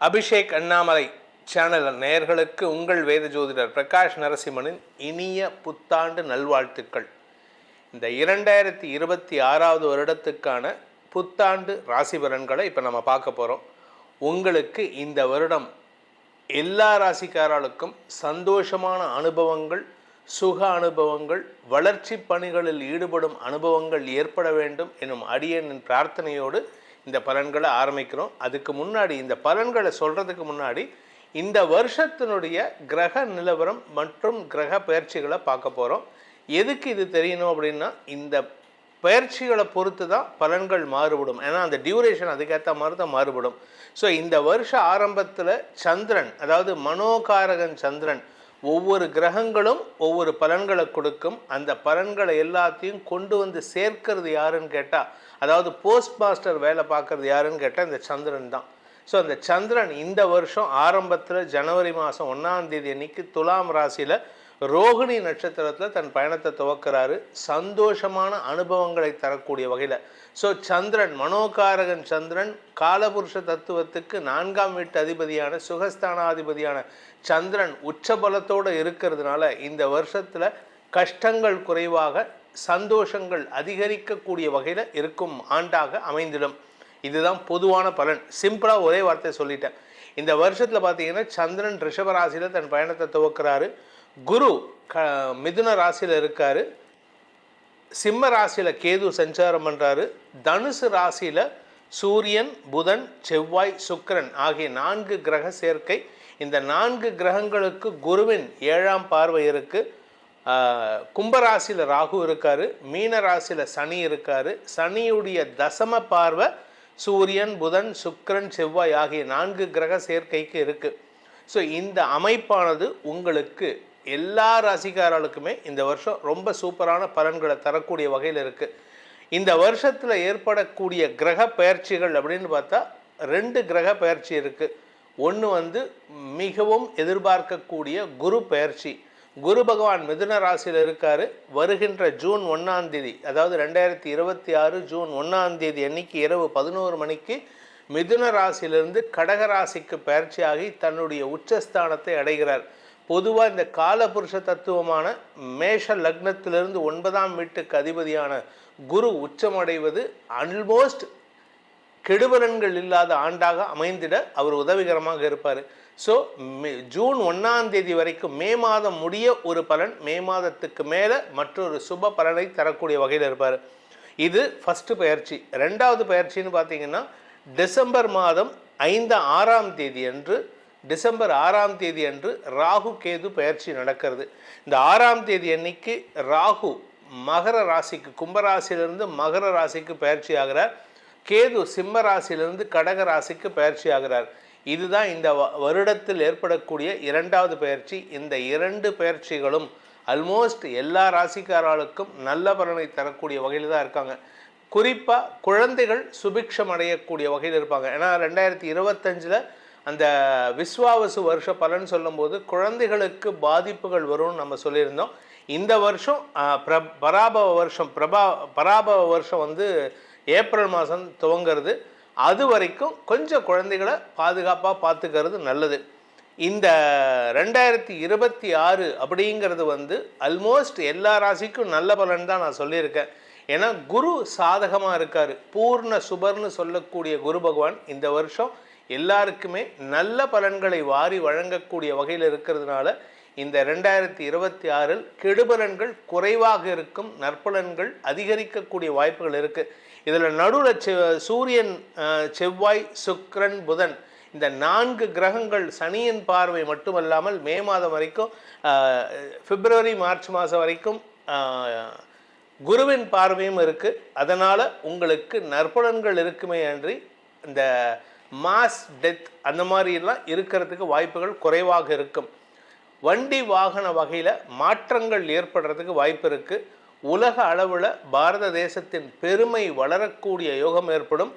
Abhishek Annamalai channel நேயர்களுக்கு உங்கள் வேத ஜோதிடர் பிரகாஷ் நரசிம்மனின் இனிய புத்தாண்டு நல்வாழ்த்துக்கள். இந்த இரண்டாயிரத்தி இருபத்தி ஆறாவது வருடத்துக்கான புத்தாண்டு ராசி பலன்களை இப்போ நம்ம பார்க்க போகிறோம் உங்களுக்கு இந்த வருடம் எல்லா ராசிக்காரர்களுக்கும் சந்தோஷமான அனுபவங்கள் சுக அனுபவங்கள் வளர்ச்சி பணிகளில் ஈடுபடும் அனுபவங்கள் ஏற்பட வேண்டும் எனும் அடியனின் பிரார்த்தனையோடு இந்த பலன்களை ஆரம்பிக்கிறோம். அதுக்கு முன்னாடி இந்த பலன்களை சொல்கிறதுக்கு முன்னாடி இந்த வருஷத்தினுடைய கிரக நிலவரம் மற்றும் கிரக பயிற்சிகளை பார்க்க போகிறோம் எதுக்கு இது தெரியணும் அப்படின்னா இந்த பயிற்சிகளை பொறுத்து தான் பலன்கள் மாறுபடும். ஏன்னா அந்த டியூரேஷன் அதுக்கேற்ற மாதிரி தான் மாறுபடும். ஸோ இந்த வருஷ ஆரம்பத்தில் சந்திரன் அதாவது மனோகாரகன் சந்திரன் ஒவ்வொரு கிரகங்களும் ஒவ்வொரு பலன்களை கொடுக்கும். அந்த பலன்களை எல்லாத்தையும் கொண்டு வந்து சேர்க்கிறது யாருன்னு கேட்டால் அதாவது போஸ்ட் மாஸ்டர் வேலை பார்க்கறது யாருன்னு கேட்டால் இந்த சந்திரன் தான். ஸோ அந்த சந்திரன் இந்த வருஷம் ஆரம்பத்தில் ஜனவரி மாதம் ஒன்றாம் தேதி அன்னைக்கு துலாம் ராசியில் ரோகிணி நட்சத்திரத்தில் தன் பயணத்தை துவக்கிறாரு. சந்தோஷமான அனுபவங்களை தரக்கூடிய வகையில். ஸோ சந்திரன் மனோகாரகன் சந்திரன் காலபுருஷ தத்துவத்துக்கு நான்காம் வீட்டு அதிபதியான சுகஸ்தானாதிபதியான சந்திரன் உச்சபலத்தோடு இருக்கிறதுனால இந்த வருஷத்தில் கஷ்டங்கள் குறைவாக சந்தோஷங்கள் அதிகரிக்கக்கூடிய வகையில் இருக்கும் ஆண்டாக அமைந்திடும். இதுதான் பொதுவான பலன். சிம்பிளாக ஒரே வார்த்தை சொல்லிட்டேன். இந்த வருஷத்தில் பார்த்தீங்கன்னா சந்திரன் ரிஷபராசியில் தன் பயணத்தை துவக்கிறாரு. குரு க மிதுன ராசியில் இருக்கார். சிம்ம ராசியில் கேது சஞ்சாரம் பண்ணுறாரு தனுசு ராசியில் சூரியன் புதன் செவ்வாய் சுக்கரன் ஆகிய நான்கு கிரக சேர்க்கை. இந்த நான்கு கிரகங்களுக்கு குருவின் ஏழாம் பார்வை இருக்குது கும்பராசியில் ராகு இருக்கார். மீன ராசியில் சனி இருக்கார். சனியுடைய தசம பார்வை சூரியன் புதன் சுக்கரன் செவ்வாய் ஆகிய நான்கு கிரக சேர்க்கைக்கு இருக்குது ஸோ இந்த அமைப்பானது உங்களுக்கு எல்லா ராசிக்காரர்களுக்குமே இந்த வருஷம் ரொம்ப சூப்பரான பலன்களை தரக்கூடிய வகையில் இருக்குது இந்த வருஷத்தில் ஏற்படக்கூடிய கிரக பயிற்சிகள் அப்படின்னு பார்த்தா ரெண்டு கிரக பயிற்சி இருக்குது ஒன்று வந்து மிகவும் எதிர்பார்க்கக்கூடிய குரு பயிற்சி. குரு பகவான் மிதுன ராசியில் இருக்கார். வருகின்ற ஜூன் ஒன்றாம் தேதி அதாவது ரெண்டாயிரத்தி இருபத்தி ஆறு ஜூன் ஒன்றாம் தேதி அன்னைக்கு இரவு பதினோரு மணிக்கு மிதுன ராசியிலிருந்து கடக ராசிக்கு பயிற்சியாகி தன்னுடைய உச்சஸ்தானத்தை அடைகிறார். பொதுவாக இந்த காலபுருஷ தத்துவமான மேஷ லக்னத்திலிருந்து ஒன்பதாம் வீட்டுக்கு அதிபதியான குரு உச்சமடைவது அல்மோஸ்ட் கெடுபலன்கள் இல்லாத ஆண்டாக அமைந்திட அவர் உதவிகரமாக இருப்பார். ஸோ ஜூன் ஒன்றாம் தேதி வரைக்கும் மே மாதம் முடிய ஒரு பலன் மே மாதத்துக்கு மேலே மற்றொரு சுப பலனை தரக்கூடிய வகையில் இருப்பார். இது ஃபஸ்ட்டு பயிற்சி. ரெண்டாவது பயிற்சின்னு பார்த்தீங்கன்னா டிசம்பர் மாதம் ஐந்து ஆறாம் தேதி அன்று டிசம்பர் ஆறாம் தேதி அன்று ராகு கேது பயிற்சி நடக்கிறது. இந்த ஆறாம் தேதி அன்னைக்கு ராகு மகர ராசிக்கு கும்பராசியிலிருந்து மகர ராசிக்கு பயிற்சி ஆகிறார். கேது சிம்ம ராசியிலிருந்து கடக ராசிக்கு பயிற்சி ஆகிறார். இதுதான் இந்த வருடத்தில் ஏற்படக்கூடிய இரண்டாவது பயிற்சி. இந்த இரண்டு பயிற்சிகளும் அல்மோஸ்ட் எல்லா ராசிக்காரர்களுக்கும் நல்ல பலனை தரக்கூடிய வகையில் தான் இருக்காங்க. குறிப்பாக குழந்தைகள் சுபிக்ஷம் அடையக்கூடிய வகையில் இருப்பாங்க. ஏன்னா ரெண்டாயிரத்தி இருபத்தஞ்சில் அந்த விஸ்வாவசு வருஷ பலன் சொல்லும்போது குழந்தைகளுக்கு பாதிப்புகள் வரும்னு நம்ம சொல்லியிருந்தோம். இந்த வருஷம் பிர பராபவ வருஷம் பிரபா பராபவ வருஷம் வந்து ஏப்ரல் மாதம் துவங்கிறது. அது வரைக்கும் கொஞ்சம் குழந்தைகளை பாதுகாப்பாக பார்த்துக்கிறது நல்லது. இந்த ரெண்டாயிரத்தி இருபத்தி ஆறு அப்படிங்கிறது வந்து அல்மோஸ்ட் எல்லா ராசிக்கும் நல்ல பலன் தான் நான் சொல்லியிருக்கேன். ஏன்னா குரு சாதகமாக இருக்கார். பூர்ண சுபர்னு சொல்லக்கூடிய குரு பகவான் இந்த வருஷம் எல்லாருக்குமே நல்ல பலன்களை வாரி வழங்கக்கூடிய வகையில் இருக்கிறதுனால இந்த ரெண்டாயிரத்தி இருபத்தி ஆறில் கெடுபலன்கள் குறைவாக இருக்கும் நற்பலன்கள் அதிகரிக்கக்கூடிய வாய்ப்புகள் இருக்குது இதில் நடுவில் சூரியன் செவ்வாய் சுக்ரன் புதன் இந்த நான்கு கிரகங்கள் சனியின் பார்வை மட்டுமல்லாமல் மே மாதம் வரைக்கும் பிப்ரவரி மார்ச் மாதம் வரைக்கும் குருவின் பார்வையும் இருக்குது அதனால் உங்களுக்கு நற்பலன்கள் இருக்குமே அன்றி இந்த மாஸ் டெத் அந்த மாதிரிலாம் இருக்கிறதுக்கு வாய்ப்புகள் குறைவாக இருக்கும். வண்டி வாகன வகையில் மாற்றங்கள் ஏற்படுறதுக்கு வாய்ப்பு இருக்குது உலக அளவில் பாரத தேசத்தின் பெருமை வளரக்கூடிய யோகம் ஏற்படும்.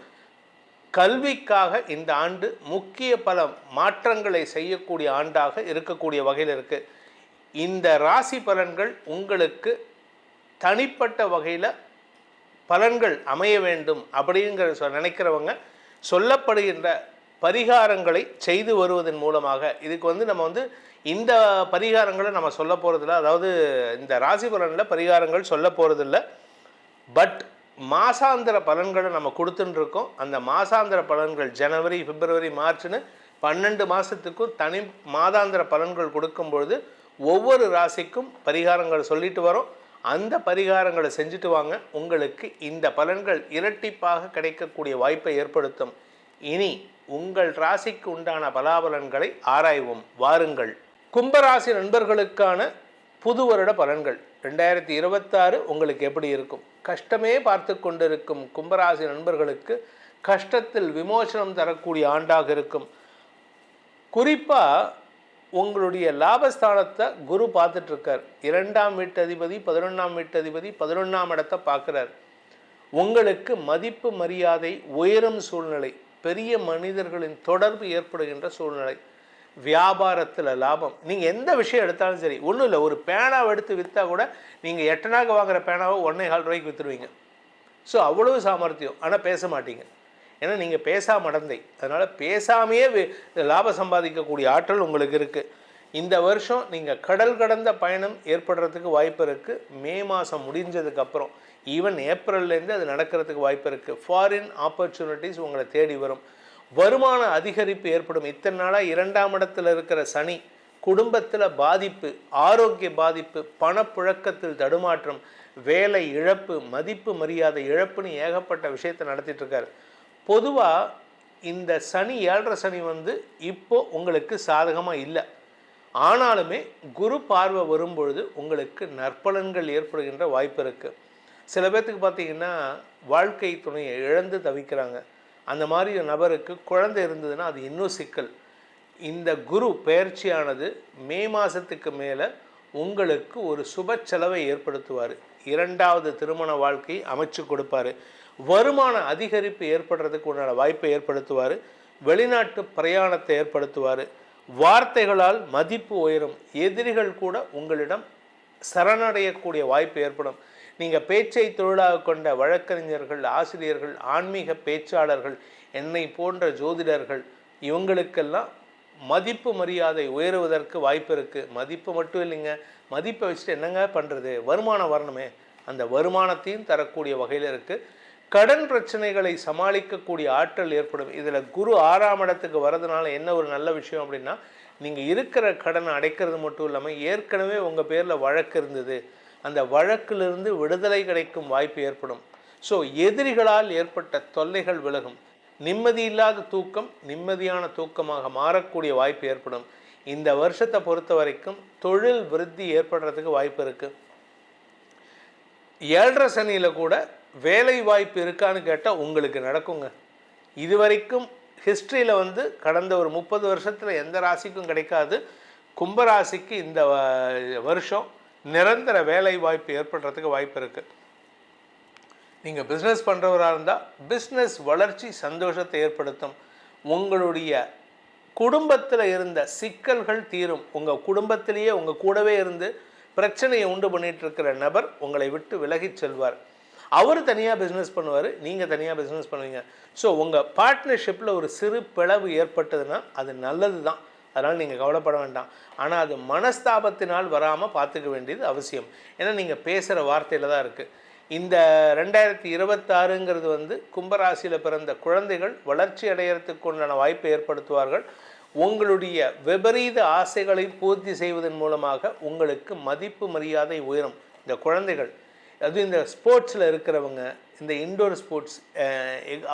கல்விக்காக இந்த ஆண்டு முக்கிய பல மாற்றங்களை செய்யக்கூடிய ஆண்டாக இருக்கக்கூடிய வகையில் இருக்குது இந்த ராசி பலன்கள் உங்களுக்கு தனிப்பட்ட வகையில் பலன்கள் அமைய வேண்டும் அப்படிங்கிற நினைக்கிறவங்க சொல்லப்படுகின்ற பரிகாரங்களை செய்து வருவதன் மூலமாக இதுக்கு வந்து நம்ம வந்து இந்த பரிகாரங்களை நம்ம சொல்ல போகிறதில்ல அதாவது இந்த ராசி பலனில் பரிகாரங்கள் சொல்ல போகிறதில்ல பட் மாசாந்திர பலன்களை நம்ம கொடுத்துட்டுருக்கோம் அந்த மாசாந்திர பலன்கள் ஜனவரி பிப்ரவரி மார்ச்னு பன்னெண்டு மாதத்துக்கும் தனி மாதாந்திர பலன்கள் கொடுக்கும்பொழுது ஒவ்வொரு ராசிக்கும் பரிகாரங்கள் சொல்லிட்டு வரோம். அந்த பரிகாரங்களை செஞ்சுட்டு வாங்க. உங்களுக்கு இந்த பலன்கள் இரட்டிப்பாக கிடைக்கக்கூடிய வாய்ப்பை ஏற்படுத்தும். இனி உங்கள் ராசிக்கு உண்டான பலாபலன்களை ஆராய்வோம். வாருங்கள். கும்பராசி நண்பர்களுக்கான புது வருட பலன்கள். ரெண்டாயிரத்தி இருபத்தாறு உங்களுக்கு எப்படி இருக்கும்? கஷ்டமே பார்த்து கொண்டிருக்கும் கும்பராசி நண்பர்களுக்கு கஷ்டத்தில் விமோசனம் தரக்கூடிய ஆண்டாக இருக்கும். குறிப்பாக உங்களுடைய லாபஸ்தானத்தை குரு பார்த்துட்ருக்கார். இரண்டாம் வீட்டு அதிபதி பதினொன்றாம் வீட்டு அதிபதி பதினொன்றாம் இடத்தை பார்க்குறார். உங்களுக்கு மதிப்பு மரியாதை உயரும் சூழ்நிலை பெரிய மனிதர்களின் தொடர்பு ஏற்படுகின்ற சூழ்நிலை வியாபாரத்தில் லாபம். நீங்கள் எந்த விஷயம் எடுத்தாலும் சரி ஒன்றும் இல்லை ஒரு பேனாவை எடுத்து விற்றா கூட நீங்கள் எட்டனாக வாங்குற பேனாவை ஒன்றே கால் ரூபாய்க்கு விற்றுருவீங்க ஸோ அவ்வளவு சாமர்த்தியம். ஆனால் பேச மாட்டீங்க. ஏன்னா நீங்கள் பேசா மடந்தை அதனால் பேசாமையே லாபம் சம்பாதிக்கக்கூடிய ஆற்றல் உங்களுக்கு இருக்குது இந்த வருஷம் நீங்கள் கடல் கடந்த பயணம் ஏற்படுறதுக்கு வாய்ப்பு இருக்குது மே மாதம் முடிஞ்சதுக்கப்புறம் ஈவன் ஏப்ரல்லேருந்து அது நடக்கிறதுக்கு வாய்ப்பு இருக்குது ஃபாரின் ஆப்பர்ச்சுனிட்டிஸ் உங்களை தேடி வரும். வருமான அதிகரிப்பு ஏற்படும். இத்தனை நாளாக இரண்டாம் இடத்துல இருக்கிற சனி குடும்பத்தில் பாதிப்பு ஆரோக்கிய பாதிப்பு பணப்புழக்கத்தில் தடுமாற்றம் வேலை இழப்பு மதிப்பு மரியாதை இழப்புன்னு ஏகப்பட்ட விஷயத்தை நடத்திட்டு இருக்காரு. பொதுவாக இந்த சனி ஏழரை சனி வந்து இப்போ உங்களுக்கு சாதகமாக இல்லை. ஆனாலுமே குரு பார்வை வரும்பொழுது உங்களுக்கு நற்பலன்கள் ஏற்படுகின்ற வாய்ப்பு இருக்குது சில பேர்த்துக்கு பார்த்தீங்கன்னா வாழ்க்கை துணையை இழந்து தவிக்கிறாங்க. அந்த மாதிரி ஒரு நபருக்கு குழந்தை இருந்ததுன்னா அது இன்னும் சிக்கல். இந்த குரு பெயர்ச்சியானது மே மாதத்துக்கு மேலே உங்களுக்கு ஒரு சுப செலவை ஏற்படுத்துவார். இரண்டாவது திருமண வாழ்க்கை அமைச்சு கொடுப்பாரு. வருமான அதிகரிப்பு ஏற்படுறதுக்கு உண்டான வாய்ப்பை ஏற்படுத்துவார். வெளிநாட்டு பிரயாணத்தை ஏற்படுத்துவார். வார்த்தைகளால் மதிப்பு உயரும். எதிரிகள் கூட உங்களிடம் சரணடையக்கூடிய வாய்ப்பு ஏற்படும். நீங்கள் பேச்சை தொழிலாக கொண்ட வழக்கறிஞர்கள் ஆசிரியர்கள் ஆன்மீக பேச்சாளர்கள் என்னை போன்ற ஜோதிடர்கள் இவங்களுக்கெல்லாம் மதிப்பு மரியாதை உயருவதற்கு வாய்ப்பு இருக்குது மதிப்பு மட்டும் இல்லைங்க. மதிப்பை வச்சுட்டு என்னங்க பண்ணுறது வருமானம் வரணுமே. அந்த வருமானத்தையும் தரக்கூடிய வகையில் இருக்குது கடன் பிரச்சனைகளை சமாளிக்கக்கூடிய ஆற்றல் ஏற்படும். இதில் குரு ஆறாம் இடத்துக்கு வரதுனால என்ன ஒரு நல்ல விஷயம் அப்படின்னா நீங்கள் இருக்கிற கடனை அடைக்கிறது மட்டும் இல்லாமல் ஏற்கனவே உங்கள் பேரில் வழக்கு இருந்தது. அந்த வழக்கிலிருந்து விடுதலை கிடைக்கும் வாய்ப்பு ஏற்படும். ஸோ எதிரிகளால் ஏற்பட்ட தொல்லைகள் விலகும். நிம்மதி இல்லாத தூக்கம் நிம்மதியான தூக்கமாக மாறக்கூடிய வாய்ப்பு ஏற்படும். இந்த வருஷத்தை பொறுத்த வரைக்கும் தொழில் விருத்தி ஏற்படுறதுக்கு வாய்ப்பு இருக்குது ஏழரை சனியில் கூட வேலை வாய்ப்பு இருக்கான்னு கேட்டால் உங்களுக்கு நடக்குங்க. இது வரைக்கும் ஹிஸ்ட்ரியில் வந்து கடந்த ஒரு முப்பது வருஷத்தில் எந்த ராசிக்கும் கிடைக்காது. கும்பராசிக்கு இந்த வ- வருஷம் நிரந்தர வேலை வாய்ப்பு ஏற்படுறதுக்கு வாய்ப்பு இருக்குது நீங்கள் பிஸ்னஸ் பண்ணுறவராக இருந்தால் பிஸ்னஸ் வளர்ச்சி சந்தோஷத்தை ஏற்படுத்தும். உங்களுடைய குடும்பத்தில் இருந்த சிக்கல்கள் தீரும். உங்கள் குடும்பத்திலேயே உங்கள் கூடவே இருந்து பிரச்சனையை உண்டு பண்ணிகிட்டு இருக்கிற நபர் உங்களை விட்டு விலகிச் செல்வார். அவர் தனியாக பிஸ்னஸ் பண்ணுவார் நீங்கள் தனியாக பிஸ்னஸ் பண்ணுவீங்க. ஸோ உங்கள் பார்ட்னர்ஷிப்பில் ஒரு சிறு பிளவு ஏற்பட்டதுன்னா அது நல்லது தான் அதனால் நீங்கள் கவலைப்பட வேண்டாம். ஆனால் அது மனஸ்தாபத்தினால் வராமல் பார்த்துக்க வேண்டியது அவசியம். ஏன்னா நீங்கள் பேசுகிற வார்த்தையில் தான் இருக்குது இந்த ரெண்டாயிரத்தி இருபத்தாறுங்கிறது வந்து கும்பராசியில் பிறந்த குழந்தைகள் வளர்ச்சி அடையிறதுக்கு உண்டான வாய்ப்பை ஏற்படுத்துவார்கள். உங்களுடைய விபரீத ஆசைகளை பூர்த்தி செய்வதன் மூலமாக உங்களுக்கு மதிப்பு மரியாதை உயரும். இந்த குழந்தைகள் அதுவும் இந்த ஸ்போர்ட்ஸில் இருக்கிறவங்க இந்த இன்டோர் ஸ்போர்ட்ஸ்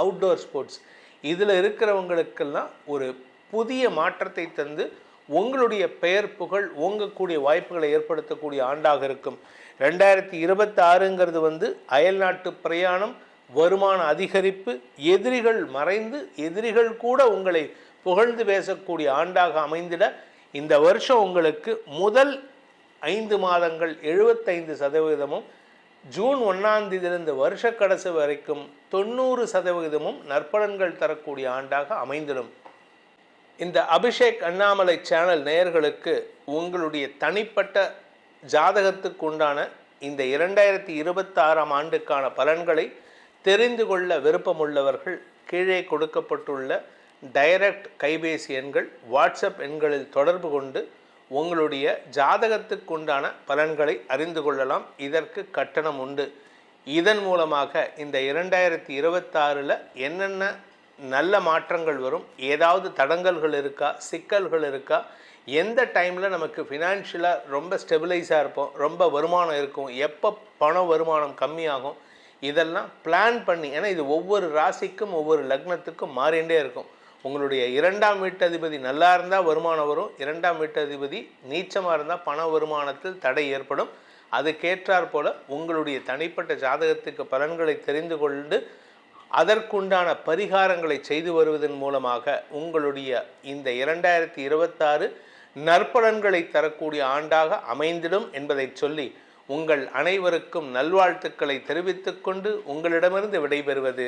அவுட்டோர் ஸ்போர்ட்ஸ் இதில் இருக்கிறவங்களுக்கெல்லாம் ஒரு புதிய மாற்றத்தை தந்து உங்களுடைய பெயர் புகழ் ஓங்கக்கூடிய வாய்ப்புகளை ஏற்படுத்தக்கூடிய ஆண்டாக இருக்கும். ரெண்டாயிரத்தி இருபத்தி ஆறுங்கிறது வந்து அயல்நாட்டு பிரயாணம் வருமான அதிகரிப்பு எதிரிகள் மறைந்து எதிரிகள் கூட உங்களை புகழ்ந்து பேசக்கூடிய ஆண்டாக அமைந்திட இந்த வருஷம் உங்களுக்கு முதல் ஐந்து மாதங்கள் எழுபத்தைந்து சதவீதமும் ஜூன் ஒன்றாம் தேதியிலிருந்து வருஷ கடைசி வரைக்கும் தொண்ணூறு சதவிகிதமும் நற்பலன்கள் தரக்கூடிய ஆண்டாக அமைந்திடும். இந்த அபிஷேக் அண்ணாமலை சேனல் நேயர்களுக்கு உங்களுடைய தனிப்பட்ட ஜாதகத்துக்கு உண்டான இந்த இரண்டாயிரத்தி இருபத்தாறாம் ஆண்டுக்கான பலன்களை தெரிந்து கொள்ள விருப்பமுள்ளவர்கள் கீழே கொடுக்கப்பட்டுள்ள டைரக்ட் கைபேசி எண்கள் வாட்ஸ்அப் எண்களில் தொடர்பு கொண்டு உங்களுடைய ஜாதகத்துக்குண்டான பலன்களை அறிந்து கொள்ளலாம். இதற்கு கட்டணம் உண்டு. இதன் மூலமாக இந்த இரண்டாயிரத்தி இருபத்தாறில் என்னென்ன நல்ல மாற்றங்கள் வரும்? ஏதாவது தடங்கல்கள் இருக்கா? சிக்கல்கள் இருக்கா? எந்த டைமில் நமக்கு ஃபினான்ஷியலாக ரொம்ப ஸ்டெபிலைஸாக இருப்போம்? ரொம்ப வருமானம் இருக்கும்? எப்போ பண வருமானம் கம்மியாகும்? இதெல்லாம் பிளான் பண்ணி ஏன்னா இது ஒவ்வொரு ராசிக்கும் ஒவ்வொரு லக்னத்துக்கும் மாறிண்டே இருக்கும். உங்களுடைய இரண்டாம் வீட்டதிபதி நல்லா இருந்தால் வருமானம் வரும் இரண்டாம் வீட்டதிபதி நீச்சமாக இருந்தால் பண வருமானத்தில் தடை ஏற்படும். அதுக்கேற்றாற் போல உங்களுடைய தனிப்பட்ட ஜாதகத்துக்கு பலன்களை தெரிந்து கொண்டு அதற்குண்டான பரிகாரங்களை செய்து வருவதன் மூலமாக உங்களுடைய இந்த இரண்டாயிரத்தி இருபத்தாறு நற்பலன்களை தரக்கூடிய ஆண்டாக அமைந்திடும் என்பதை சொல்லி உங்கள் அனைவருக்கும் நல்வாழ்த்துக்களை தெரிவித்துக்கொண்டு உங்களிடமிருந்து விடைபெறுவது